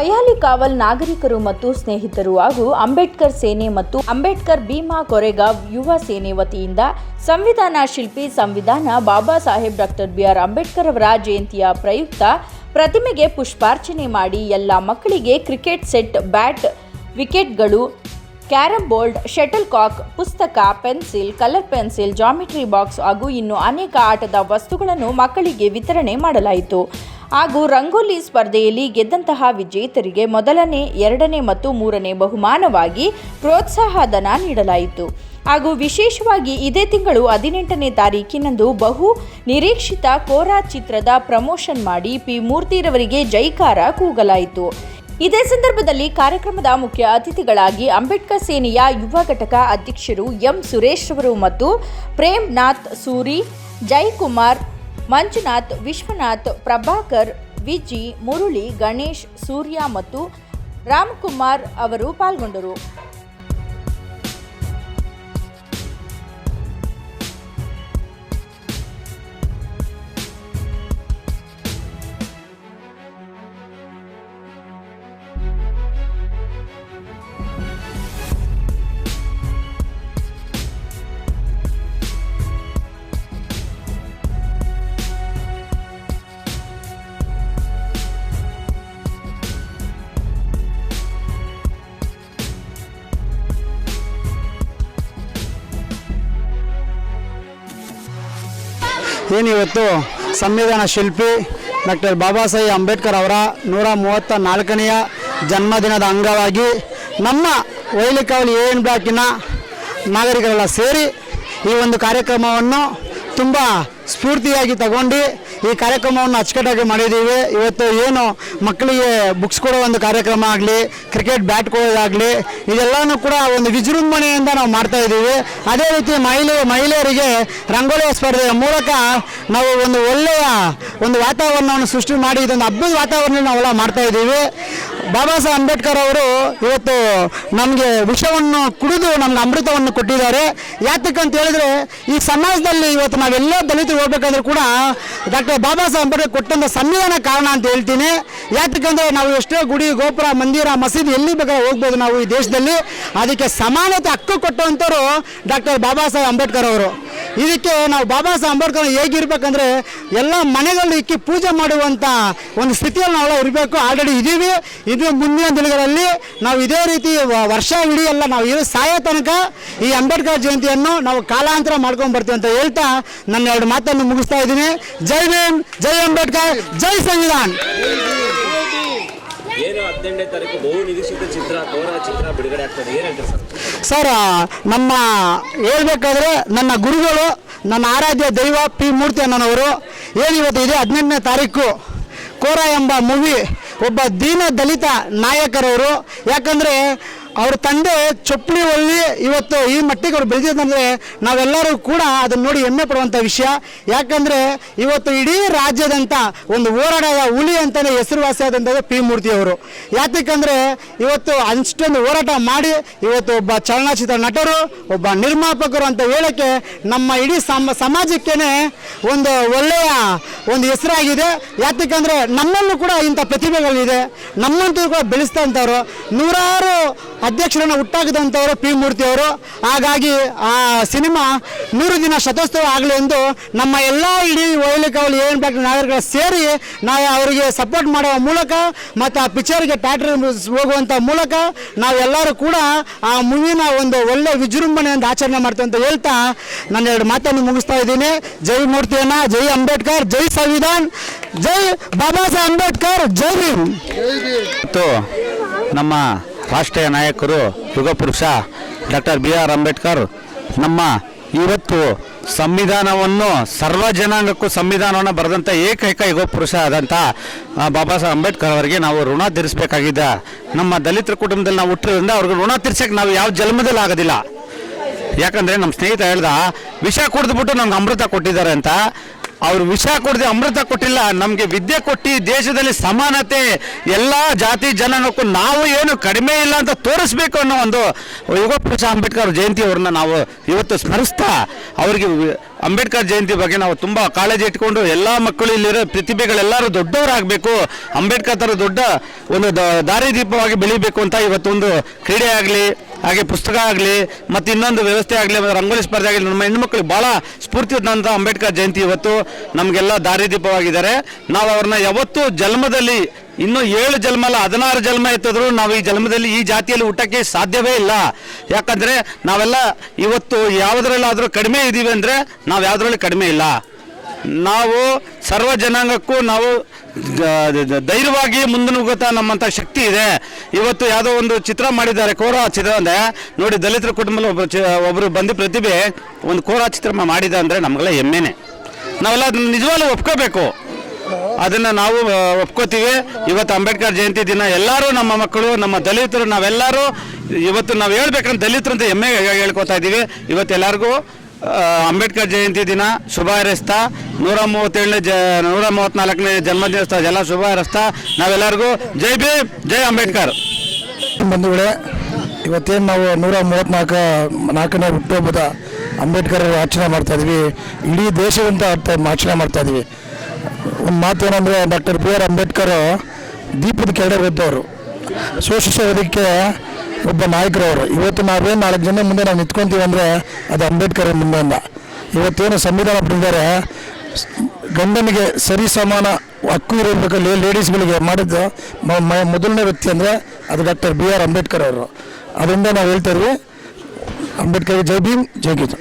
ವೈಯಾಲಿ ಕಾವಲ್ ನಾಗರಿಕರು ಮತ್ತು ಸ್ನೇಹಿತರು ಹಾಗೂ ಅಂಬೇಡ್ಕರ್ ಸೇನೆ ಮತ್ತು ಅಂಬೇಡ್ಕರ್ ಭೀಮಾ ಕೊರೆಗಾವ್ ಯುವ ಸೇನೆ ವತಿಯಿಂದ ಸಂವಿಧಾನ ಶಿಲ್ಪಿ ಸಂವಿಧಾನ Baba Saheb doctor B R Ambedkar ಅವರ ಜಯಂತಿಯ ಪ್ರಯುಕ್ತ ಪ್ರತಿಮೆಗೆ ಪುಷ್ಪಾರ್ಚನೆ ಮಾಡಿ ಎಲ್ಲ ಮಕ್ಕಳಿಗೆ ಕ್ರಿಕೆಟ್ ಸೆಟ್, ಬ್ಯಾಟ್, ವಿಕೆಟ್ಗಳು, ಕ್ಯಾರಂ ಬೋರ್ಡ್, ಶಟಲ್ ಕಾಕ್, ಪುಸ್ತಕ, pencil, colour pencil, geometry box ಹಾಗೂ ಇನ್ನು ಅನೇಕ ಆಟದ ವಸ್ತುಗಳನ್ನು ಮಕ್ಕಳಿಗೆ ವಿತರಣೆ ಮಾಡಲಾಯಿತು. ಹಾಗೂ ರಂಗೋಲಿ ಸ್ಪರ್ಧೆಯಲ್ಲಿ ಗೆದ್ದಂತಹ ವಿಜೇತರಿಗೆ ಮೊದಲನೇ, ಎರಡನೇ ಮತ್ತು ಮೂರನೇ ಬಹುಮಾನವಾಗಿ ಪ್ರೋತ್ಸಾಹಧನ ನೀಡಲಾಯಿತು. ಹಾಗೂ ವಿಶೇಷವಾಗಿ ಇದೇ ತಿಂಗಳು ಹದಿನೆಂಟನೇ ತಾರೀಕಿನಂದು ಬಹು ನಿರೀಕ್ಷಿತ ಕೋರಾ ಚಿತ್ರದ ಪ್ರಮೋಷನ್ ಮಾಡಿ ಪಿ ಮೂರ್ತಿರವರಿಗೆ ಜೈಕಾರ ಕೂಗಲಾಯಿತು. ಇದೇ ಸಂದರ್ಭದಲ್ಲಿ ಕಾರ್ಯಕ್ರಮದ ಮುಖ್ಯ ಅತಿಥಿಗಳಾಗಿ ಅಂಬೇಡ್ಕರ್ ಸೇನೆಯ ಯುವ ಘಟಕ ಅಧ್ಯಕ್ಷರು ಎಂ ಸುರೇಶ್ ಅವರು ಮತ್ತು ಪ್ರೇಮ್ನಾಥ್ ಸೂರಿ ಜೈಕುಮಾರ್ ಮಂಜುನಾಥ್ ವಿಶ್ವನಾಥ್ ಪ್ರಭಾಕರ್ ವಿಜಿ ಮುರುಳಿ ಗಣೇಶ್ ಸೂರ್ಯ ಮತ್ತು ರಾಮ್ಕುಮಾರ್ ಅವರು ಪಾಲ್ಗೊಂಡರು. ಏನಿವತ್ತು? ಸಂವಿಧಾನ ಶಿಲ್ಪಿ ಡಾಕ್ಟರ್ ಬಾಬಾ ಸಾಹೇಬ್ ಅಂಬೇಡ್ಕರ್ ಅವರ ನೂರ ಮೂವತ್ತ ನಾಲ್ಕನೆಯ ಜನ್ಮದಿನದ ಅಂಗವಾಗಿ ನಮ್ಮ ವೈಲಿಕಾವಲಿ ಎ ಎನ್ ಬ್ಲಾಕಿನ ನಾಗರಿಕರೆಲ್ಲ ಸೇರಿ ಈ ಒಂದು ಕಾರ್ಯಕ್ರಮವನ್ನು ತುಂಬ ಸ್ಫೂರ್ತಿಯಾಗಿ ತಗೊಂಡು ಈ ಕಾರ್ಯಕ್ರಮವನ್ನು ಅಚ್ಚುಕಟ್ಟಾಗಿ ಮಾಡಿದ್ದೀವಿ. ಇವತ್ತು ಏನು ಮಕ್ಕಳಿಗೆ ಬುಕ್ಸ್ ಕೊಡೋ ಒಂದು ಕಾರ್ಯಕ್ರಮ ಆಗಲಿ ಕ್ರಿಕೆಟ್ ಬ್ಯಾಟ್ ಕೊಡೋದಾಗಲಿ, ಇದೆಲ್ಲನೂ ಕೂಡ ಒಂದು ವಿಜೃಂಭಣೆಯಿಂದ ನಾವು ಮಾಡ್ತಾ ಇದ್ದೀವಿ. ಅದೇ ರೀತಿ ಮಹಿಳೆ, ಮಹಿಳೆಯರಿಗೆ ರಂಗೋಲಿ ಸ್ಪರ್ಧೆಯ ಮೂಲಕ ನಾವು ಒಂದು ಒಳ್ಳೆಯ ಒಂದು ವಾತಾವರಣವನ್ನು ಸೃಷ್ಟಿ ಮಾಡಿ, ಇದೊಂದು ಹಬ್ಬದ ವಾತಾವರಣ ನಾವೆಲ್ಲ ಮಾಡ್ತಾ ಇದ್ದೀವಿ. ಬಾಬಾ ಸಾಹೇಬ್ ಅಂಬೇಡ್ಕರ್ ಅವರು ಇವತ್ತು ನಮಗೆ ವಿಷವನ್ನು ಕುಡಿದು ನಮ್ಗೆ ಅಮೃತವನ್ನು ಕೊಟ್ಟಿದ್ದಾರೆ. ಯಾತಕ್ಕಂತ ಹೇಳಿದ್ರೆ, ಈ ಸಮಾಜದಲ್ಲಿ ಇವತ್ತು ನಾವೆಲ್ಲ ದಲಿತರು ಹೋಗ್ಬೇಕಂದ್ರೆ ಕೂಡ ಡಾಕ್ಟರ್ ಬಾಬಾ ಸಾಹೇಬ್ ಅಂಬೇಡ್ಕರ್ ಕೊಟ್ಟಂಥ ಸಂವಿಧಾನ ಕಾರಣ ಅಂತ ಹೇಳ್ತೀನಿ. ಯಾಕಂದ್ರೆ ನಾವು ಎಷ್ಟೇ ಗುಡಿ, ಗೋಪುರ, ಮಂದಿರ, ಮಸೀದಿ ಎಲ್ಲಿ ಬೇಕಾದ್ರೆ ಹೋಗ್ಬೋದು ನಾವು ಈ ದೇಶದಲ್ಲಿ. ಅದಕ್ಕೆ ಸಮಾನತೆ ಹಕ್ಕು ಕೊಟ್ಟಂಥವ್ರು ಡಾಕ್ಟರ್ ಬಾಬಾ ಸಾಹೇಬ್ ಅಂಬೇಡ್ಕರ್ ಅವರು. ಇದಕ್ಕೆ ನಾವು ಬಾಬಾ ಸಾಹೇಬ್ ಅಂಬೇಡ್ಕರ್ ಹೇಗಿರ್ಬೇಕಂದ್ರೆ ಎಲ್ಲ ಮನೆಗಳಲ್ಲಿ ಇಕ್ಕಿ ಪೂಜೆ ಮಾಡುವಂಥ ಒಂದು ಸ್ಥಿತಿಯಲ್ಲಿ ನಾವೆಲ್ಲ ಇರಬೇಕು. ಆಲ್ರೆಡಿ ಇದ್ದೀವಿ ಇದು ಮುಂದಿನ ದಿನಗಳಲ್ಲಿ ನಾವು ಇದೇ ರೀತಿ ವರ್ಷ ಇಡೀ ಎಲ್ಲ ನಾವು ಇರೋ ಸಾಯೋ ತನಕ ಈ ಅಂಬೇಡ್ಕರ್ ಜಯಂತಿಯನ್ನು ನಾವು ಕಾಲಾಂತರ ಮಾಡ್ಕೊಂಡು ಬರ್ತೀವಿ ಅಂತ ಹೇಳ್ತಾ ನನ್ನ ಎರಡು ಮಾತನ್ನು ಮುಗಿಸ್ತಾ ಇದ್ದೀನಿ. ಜೈ ಭೀಮ್, ಜೈ ಅಂಬೇಡ್ಕರ್, ಜೈ ಸಂವಿಧಾನ್. ಹದಿನೆಂಟನೇ ತಾರೀಕು ಬಹು ನಿರೀಕ್ಷಿತ ಚಿತ್ರ ಚಿತ್ರ ಬಿಡುಗಡೆ ಆಗ್ತದೆ. ಸರ್? ನಮ್ಮ ಹೇಳ್ಬೇಕಾದ್ರೆ ನನ್ನ ಗುರುಗಳು, ನನ್ನ ಆರಾಧ್ಯ ದೈವ ಪಿ ಮೂರ್ತಿ ಅಣ್ಣನವರು ಏನಿವತ್ತು ಇದೆ? ಹದಿನೆಂಟನೇ ತಾರೀಕು ಕೋರ ಎಂಬ ಮೂವಿ ಒಬ್ಬ ದೀನ ದಲಿತ ನಾಯಕರವರು. ಯಾಕಂದರೆ ಅವ್ರ ತಂದೆ ಚೊಪ್ಪಲಿ ಒಳ್ಳಿ ಇವತ್ತು ಈ ಮಟ್ಟಿಗೆ ಅವ್ರು ಬೆಳೆದಿದ್ದಂದ್ರೆ ನಾವೆಲ್ಲರೂ ಕೂಡ ಅದನ್ನ ನೋಡಿ ಹೆಮ್ಮೆ ಪಡುವಂಥ ವಿಷಯ. ಯಾಕಂದರೆ ಇವತ್ತು ಇಡೀ ರಾಜ್ಯದಂತ ಒಂದು ಹೋರಾಟದ ಹುಲಿ ಅಂತಲೇ ಹೆಸರುವಾಸಿಯಾದಂಥದ್ದು ಪಿ ಮೂರ್ತಿಯವರು ಯಾತಕ್ಕಂದರೆ ಇವತ್ತು ಅಷ್ಟೊಂದು ಹೋರಾಟ ಮಾಡಿ ಇವತ್ತು ಒಬ್ಬ ಚಲನಚಿತ್ರ ನಟರು, ಒಬ್ಬ ನಿರ್ಮಾಪಕರು ಅಂತ ಹೇಳೋಕ್ಕೆ ನಮ್ಮ ಇಡೀ ಸಮ, ಸಮಾಜಕ್ಕೇನೆ ಒಂದು ಒಳ್ಳೆಯ ಒಂದು ಹೆಸರಾಗಿದೆ. ಯಾತಕ್ಕಂದರೆ ನಮ್ಮಲ್ಲೂ ಕೂಡ ಇಂಥ ಪ್ರತಿಭೆಗಳಿದೆ. ನಮ್ಮಂತೂ ಕೂಡ ಬೆಳೆಸ್ತಂಥವ್ರು ನೂರಾರು ಅಧ್ಯಕ್ಷರನ್ನು ಹುಟ್ಟಾಕಿದಂಥವರು ಪಿ ಮೂರ್ತಿ ಅವರು. ಹಾಗಾಗಿ ಆ ಸಿನಿಮಾ ನೂರು ದಿನ ಶತೋತ್ಸವ ಆಗಲಿ ಎಂದು ನಮ್ಮ ಎಲ್ಲ ಇಡೀ ವೈಲಿಕಾವಲಿ ಏನು ಬ್ಲಾಕ್ ನಾಗರಿಕರು ಸೇರಿ ನಾವು ಅವರಿಗೆ ಸಪೋರ್ಟ್ ಮಾಡುವ ಮೂಲಕ ಮತ್ತು ಆ ಪಿಕ್ಚರ್ಗೆ ಟ್ಯಾಟ್ರಿ ಹೋಗುವಂಥ ಮೂಲಕ ನಾವೆಲ್ಲರೂ ಕೂಡ ಆ ಮೂವಿನ ಒಂದು ಒಳ್ಳೆ ವಿಜೃಂಭಣೆಯಿಂದ ಆಚರಣೆ ಮಾಡ್ತೀವಿ ಅಂತ ಹೇಳ್ತಾ ನಾನು ಎರಡು ಮಾತನ್ನು ಮುಗಿಸ್ತಾ ಇದ್ದೀನಿ. ಜೈ ಮೂರ್ತಿಯನ್ನ, ಜೈ ಅಂಬೇಡ್ಕರ್, ಜೈ ಸಂವಿಧಾನ್, ಜೈ ಬಾಬಾ ಸಾಹೇಬ್ ಅಂಬೇಡ್ಕರ್, ಜೈ ಮತ್ತು ನಮ್ಮ ರಾಷ್ಟ್ರೀಯ ನಾಯಕರು ಯುಗಪುರುಷ ಡಾಕ್ಟರ್ ಬಿ ಆರ್ ಅಂಬೇಡ್ಕರ್, ನಮ್ಮ ಇವತ್ತು ಸಂವಿಧಾನವನ್ನು ಸರ್ವ ಜನಾಂಗಕ್ಕೂ ಸಂವಿಧಾನವನ್ನು ಬರೆದಂಥ ಏಕೈಕ ಯುಗ ಪುರುಷ ಆದಂಥ ಬಾಬಾ ಸಾಹೇಬ್ ಅಂಬೇಡ್ಕರ್ ಅವರಿಗೆ ನಾವು ಋಣ ತೀರಿಸಬೇಕಾಗಿದೆ. ನಮ್ಮ ದಲಿತರ ಕುಟುಂಬದಲ್ಲಿ ನಾವು ಹುಟ್ಟಿರೋದ್ರಿಂದ ಅವ್ರಿಗೆ ಋಣ ತೀರ್ಸೋಕ್ಕೆ ನಾವು ಯಾವ ಜನ್ಮದಲ್ಲಿ ಆಗೋದಿಲ್ಲ. ಯಾಕಂದರೆ ನಮ್ಮ ಸ್ನೇಹಿತ ಹೇಳ್ದ, ವಿಷ ಕುಡಿದ್ಬಿಟ್ಟು ನಮ್ಗೆ ಅಮೃತ ಕೊಟ್ಟಿದ್ದಾರೆ ಅಂತ. ಅವ್ರು ವಿಷ ಕೊಡದೆ ಅಮೃತ ಕೊಟ್ಟಿಲ್ಲ, ನಮಗೆ ವಿದ್ಯೆ ಕೊಟ್ಟು ದೇಶದಲ್ಲಿ ಸಮಾನತೆ, ಎಲ್ಲ ಜಾತಿ ಜನನಕ್ಕೂ ನಾವು ಏನು ಕಡಿಮೆ ಇಲ್ಲ ಅಂತ ತೋರಿಸ್ಬೇಕು ಅನ್ನೋ ಒಂದು ಯುಗ ಪುರುಷ ಅಂಬೇಡ್ಕರ್ ಜಯಂತಿ ಅವ್ರನ್ನ ನಾವು ಇವತ್ತು ಸ್ಮರಿಸ್ತಾ, ಅವರಿಗೆ ಅಂಬೇಡ್ಕರ್ ಜಯಂತಿ ಬಗ್ಗೆ ನಾವು ತುಂಬ ಕಾಳಜಿ ಇಟ್ಕೊಂಡು ಎಲ್ಲ ಮಕ್ಕಳು ಇಲ್ಲಿರೋ ಪ್ರತಿಭೆಗಳೆಲ್ಲರೂ ದೊಡ್ಡವರಾಗಬೇಕು, ಅಂಬೇಡ್ಕರ್ ಥರ ದೊಡ್ಡ ಒಂದು ದಾರಿದೀಪವಾಗಿ ಬೆಳಿಬೇಕು ಅಂತ ಇವತ್ತೊಂದು ಕ್ರೀಡೆ ಆಗಲಿ ಹಾಗೆ ಪುಸ್ತಕ ಆಗಲಿ, ಮತ್ತು ಇನ್ನೊಂದು ವ್ಯವಸ್ಥೆ ಆಗಲಿ ರಂಗೋಲಿ ಸ್ಪರ್ಧೆ ಆಗಲಿ, ನಮ್ಮ ಹೆಣ್ಮಕ್ಳಿಗೆ ಭಾಳ ಸ್ಫೂರ್ತಿ ತಂದಂಥ ಅಂಬೇಡ್ಕರ್ ಜಯಂತಿ ಇವತ್ತು ನಮಗೆಲ್ಲ ದಾರಿದೀಪವಾಗಿದ್ದಾರೆ ನಾವು ಅವ್ರನ್ನ ಯಾವತ್ತೂ ಜನ್ಮದಲ್ಲಿ ಇನ್ನೂ ಏಳು ಜನ್ಮ ಅಲ್ಲ, ಹದಿನಾರು ಜನ್ಮ ಎತ್ತಿದ್ರು ನಾವು ಈ ಜನ್ಮದಲ್ಲಿ ಈ ಜಾತಿಯಲ್ಲಿ ಊಟಕ್ಕೆ ಸಾಧ್ಯವೇ ಇಲ್ಲ. ಯಾಕಂದರೆ ನಾವೆಲ್ಲ ಇವತ್ತು ಯಾವುದರಲ್ಲಾದರೂ ಕಡಿಮೆ ಇದ್ದೀವಿ ಅಂದರೆ ನಾವು ಯಾವುದರಲ್ಲಿ ಕಡಿಮೆ ಇಲ್ಲ. ನಾವು ಸರ್ವ ಜನಾಂಗಕ್ಕೂ ನಾವು ಧೈರ್ಯವಾಗಿ ಮುಂದನುಗುತ್ತಾ ನಮ್ಮಂಥ ಶಕ್ತಿ ಇದೆ. ಇವತ್ತು ಯಾವುದೋ ಒಂದು ಚಿತ್ರ ಮಾಡಿದ್ದಾರೆ ಕೋರಾ ಚಿತ್ರ ಅಂದರೆ. ನೋಡಿ ದಲಿತರ ಕುಟುಂಬದಲ್ಲಿ ಒಬ್ಬ ಚ ಒಬ್ಬರು ಬಂದು ಪ್ರತಿಭೆ ಒಂದು ಕೋರಾ ಚಿತ್ರ ಮಾಡಿದ ಅಂದರೆ ನಮಗೆಲ್ಲ ಹೆಮ್ಮೆನೆ. ನಾವೆಲ್ಲ ಅದನ್ನ ನಿಜವಾಗ್ಲೂ ಒಪ್ಕೋಬೇಕು. ಅದನ್ನು ನಾವು ಒಪ್ಕೋತೀವಿ. ಇವತ್ತು ಅಂಬೇಡ್ಕರ್ ಜಯಂತಿ ದಿನ ಎಲ್ಲರೂ ನಮ್ಮ ಮಕ್ಕಳು ನಮ್ಮ ದಲಿತರು ನಾವೆಲ್ಲರೂ ಇವತ್ತು ನಾವು ಹೇಳ್ಬೇಕಂತ ದಲಿತರು ಅಂತ ಹೆಮ್ಮೆ ಹೇಳ್ಕೊತಾ ಇದ್ದೀವಿ. ಇವತ್ತು ಎಲ್ಲರಿಗೂ ಆ, ಅಂಬೇಡ್ಕರ್ ಜಯಂತಿ ದಿನ ಶುಭ ಹಾರೈಸ್ತಾ ನೂರ ಮೂವತ್ತೇಳನೇ ಜ, ನೂರ ಮೂವತ್ತ್ನಾಲ್ಕನೇ ಜನ್ಮದಿನೋತ್ಸವ ಎಲ್ಲ ಶುಭ ಹಾರೈಸ್ತಾ ನಾವೆಲ್ಲರಿಗೂ ಜೈ ಭೀಮ್, ಜೈ ಅಂಬೇಡ್ಕರ್. ಬಂಧುಗಳೇ, ಇವತ್ತೇನು ನಾವು ನೂರ ಮೂವತ್ನಾಲ್ಕು, ನಾಲ್ಕನೇ ಹುಟ್ಟುಹಬ್ಬದ ಅಂಬೇಡ್ಕರ್ ಆಚರಣೆ ಮಾಡ್ತಾ ಇದ್ವಿ. ಇಡೀ ದೇಶದಂತ ಆಚರಣೆ ಮಾಡ್ತಾ ಇದ್ವಿ. ಒಂದು ಮಾತೇನೆಂದರೆ ಡಾಕ್ಟರ್ ಬಿ ಆರ್ ಅಂಬೇಡ್ಕರ್ ದೀಪದ ಕೆಳಗೆ ಓದ್ದವರು ಶೋಷಿಸೋದಕ್ಕೆ ಒಬ್ಬ ನಾಯಕರವರು. ಇವತ್ತು ನಾವೇ ನಾಲ್ಕು ಜನ ಮುಂದೆ ನಾವು ನಿಂತ್ಕೊಂತೀವಿ ಅಂದರೆ ಅದು ಅಂಬೇಡ್ಕರ್ ಮುಂದೆಯಿಂದ. ಇವತ್ತೇನು ಸಂವಿಧಾನ ಬರೆದಿದ್ದಾರೆ ಗಂಡನಿಗೆ ಸರಿ ಸಮಾನ ಹಕ್ಕು ಇರಬೇಕು ಲೇಡೀಸ್ಗಳಿಗೆ ಮಾಡಿದ್ದು ಮೊದಲನೇ ವ್ಯಕ್ತಿ ಅಂದರೆ ಅದು ಡಾಕ್ಟರ್ ಬಿ ಆರ್ ಅಂಬೇಡ್ಕರ್ ಅವರು. ಅದರಿಂದ ನಾವು ಹೇಳ್ತಾ ಇದ್ವಿ ಅಂಬೇಡ್ಕರ್ ಜೈ ಭೀಮ್, ಜೈ ಗೀತಾ